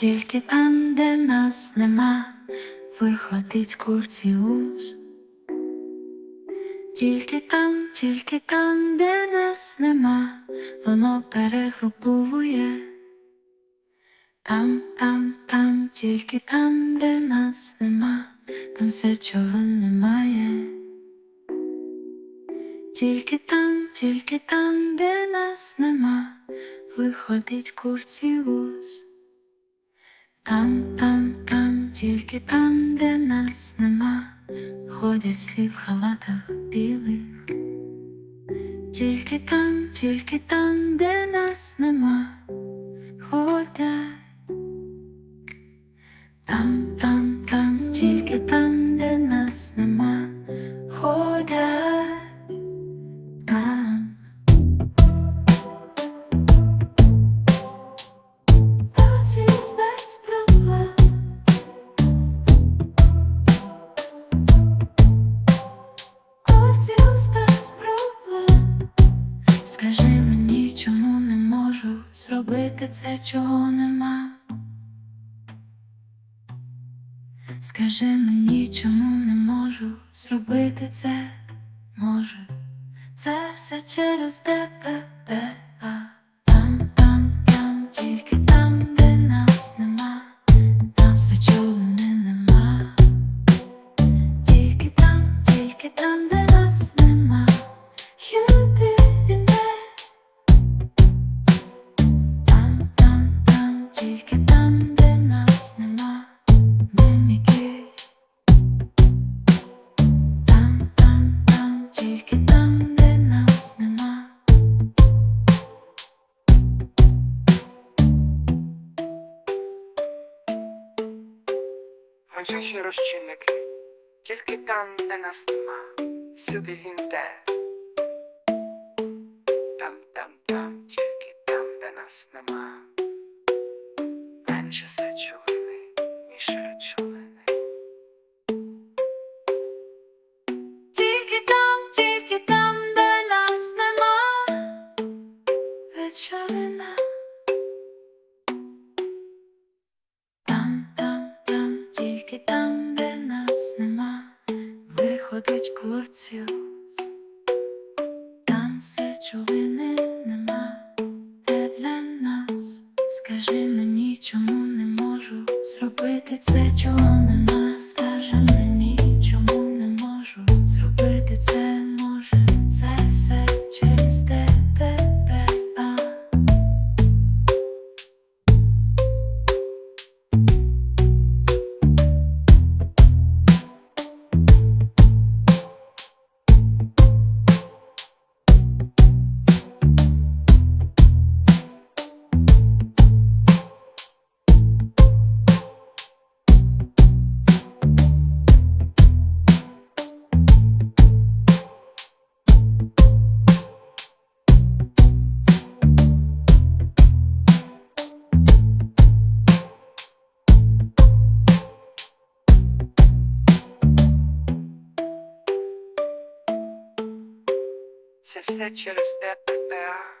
тільки там, де нас нема, виходить курціус. Тільки там, тільки там, де нас нема, воно перегруповує. Там, там, там, тільки там, де нас нема, там все чого немає. Тільки там, тільки там, де нас нема, виходить курціус. Там, там, там, тільки там, де нас нема, ходять всі в халатах білих. Тільки там, тільки там, де нас нема, Скажи мені, чому не можу зробити це, чого нема. Скажи мені, чому не можу зробити це, може, це все через тебе, а там, там, там, тільки там, де нас нема, там все чого Гончаші розчинники, тільки там, де нас нема, сюди він де. Там, там, там, тільки там, де нас нема. Менше сечовини, тільки там, де нас нема. Виходить курціус. Там сечовини нема. Де для нас. Скажи мені, чому не можу зробити це, чого нема. Це все через тебе.